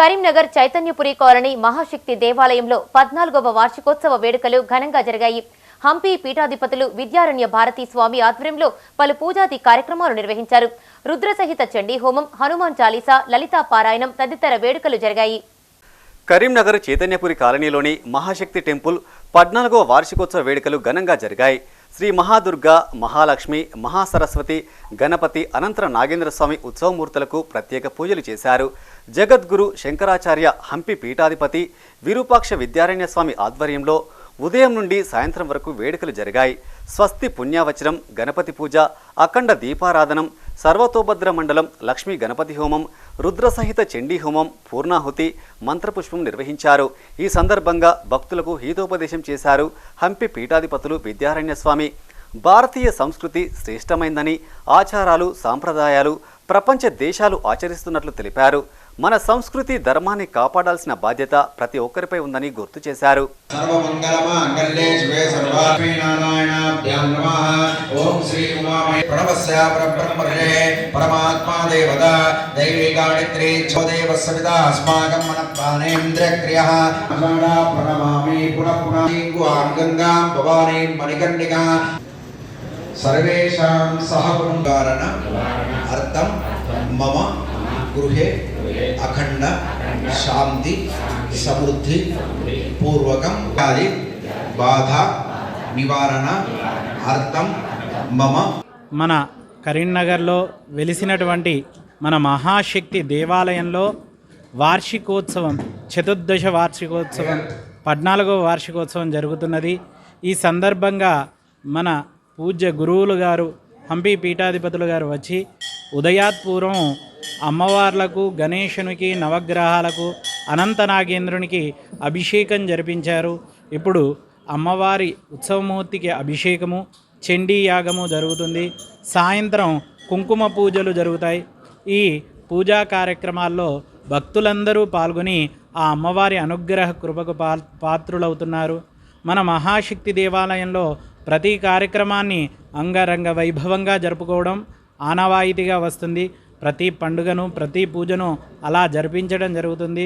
Karimnagar Chaitanyapuri colony మహాశక్తి దేవాలయంలో పద్నాలుగవ వార్షికోత్సవ వేడుకలు ఘనంగా జరిగాయి. హంపి పీఠాధిపతులు విద్యారణ్య భారతీ స్వామి ఆధ్వర్యంలో పలు పూజాది కార్యక్రమాలు నిర్వహించారు. రుద్రసహిత చండీ హోమం హనుమాన్ చాలీసా లలితా పారాయణం తదితర వేడుకలు జరిగాయి. కరీంనగర్ చైతన్యపురి కాలనీలోని మహాశక్తి టెంపుల్ పద్నాలుగవ వార్షికోత్సవ వేడుకలు ఘనంగా జరిగాయి. శ్రీ మహాదుర్గా మహాలక్ష్మి మహాసరస్వతి గణపతి అనంతర నాగేంద్ర స్వామి ఉత్సవమూర్తులకు ప్రత్యేక పూజలు చేశారు. జగద్గురు శంకరాచార్య హంపి పీఠాధిపతి విరూపాక్ష విద్యారణ్య స్వామి ఆధ్వర్యంలో ఉదయం నుండి సాయంత్రం వరకు వేడుకలు జరిగాయి. స్వస్తి పుణ్యావచనం గణపతి పూజ అఖండ దీపారాధనం సర్వతోభద్ర మండలం లక్ష్మీ గణపతి హోమం రుద్రసహిత చండీ హోమం పూర్ణాహుతి మంత్రపుష్పం నిర్వహించారు. ఈ సందర్భంగా భక్తులకు హీతోపదేశం చేశారు హంపి పీఠాధిపతులు విద్యారణ్య స్వామి. భారతీయ సంస్కృతి శ్రేష్టమైందని ఆచారాలు సాంప్రదాయాలు ప్రపంచ దేశాలు ఆచరిస్తున్నట్లు తెలిపారు. మన సంస్కృతి ధర్మాన్ని కాపాడాల్సిన బాధ్యత ప్రతి ఒక్కరిపై ఉందని గుర్తు చేశారు. సర్వేషాం సహకారణ అర్థం మమ గృహే అఖండ శాంతి సమృద్ధి పూర్వకం కాలి బాధ నివారణ అర్థం మమ. మన కరీంనగర్లో వెలిసినటువంటి మన మహాశక్తి దేవాలయంలో వార్షికోత్సవం చతుర్దశ వార్షికోత్సవం పద్నాలుగవ వార్షికోత్సవం జరుగుతున్నది. ఈ సందర్భంగా మన పూజ్య గురువులు గారు హంపి పీఠాధిపతులు గారు వచ్చి ఉదయాత్పూర్వం అమ్మవార్లకు గణేశునికి నవగ్రహాలకు అనంత నాగేంద్రునికి అభిషేకం జరిపించారు. ఇప్పుడు అమ్మవారి ఉత్సవమూర్తికి అభిషేకము చండీ యాగము జరుగుతుంది. సాయంత్రం కుంకుమ పూజలు జరుగుతాయి. ఈ పూజా కార్యక్రమాల్లో భక్తులందరూ పాల్గొని ఆ అమ్మవారి అనుగ్రహ కృపకు పా పాత్రులవుతున్నారు. మన మహాశక్తి దేవాలయంలో ప్రతి కార్యక్రమాన్ని అంగరంగ వైభవంగా జరుపుకోవడం ఆనవాయితీగా వస్తుంది. ప్రతి పండుగను ప్రతి పూజను అలా జరిపించడం జరుగుతుంది.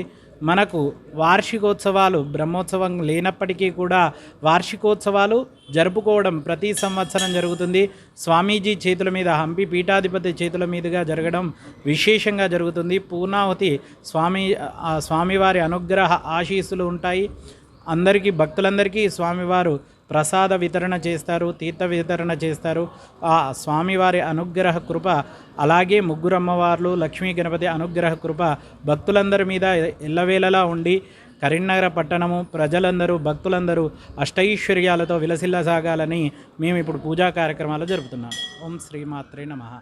మనకు వార్షికోత్సవాలు బ్రహ్మోత్సవం లేనప్పటికీ కూడా వార్షికోత్సవాలు జరుపుకోవడం ప్రతి సంవత్సరం జరుగుతుంది. స్వామీజీ చేతుల మీద హంపి పీఠాధిపతి చేతుల మీదుగా జరగడం విశేషంగా జరుగుతుంది. పూర్ణావతి స్వామి స్వామివారి అనుగ్రహ ఆశీస్సులు ఉంటాయి. అందరికీ భక్తులందరికీ స్వామివారు ప్రసాద వితరణ చేస్తారు తీర్థ వితరణ చేస్తారు. ఆ స్వామివారి అనుగ్రహ కృప అలాగే ముగ్గురు అమ్మవార్లు లక్ష్మీ గణపతి అనుగ్రహ కృప భక్తులందరి మీద ఎల్లవేళలా ఉండి కరీంనగర పట్టణము ప్రజలందరూ భక్తులందరూ అష్టైశ్వర్యాలతో విలసిల్లసాగాలని మేము ఇప్పుడు పూజా కార్యక్రమాలు జరుపుతున్నాం. ఓం శ్రీమాత్రే నమః.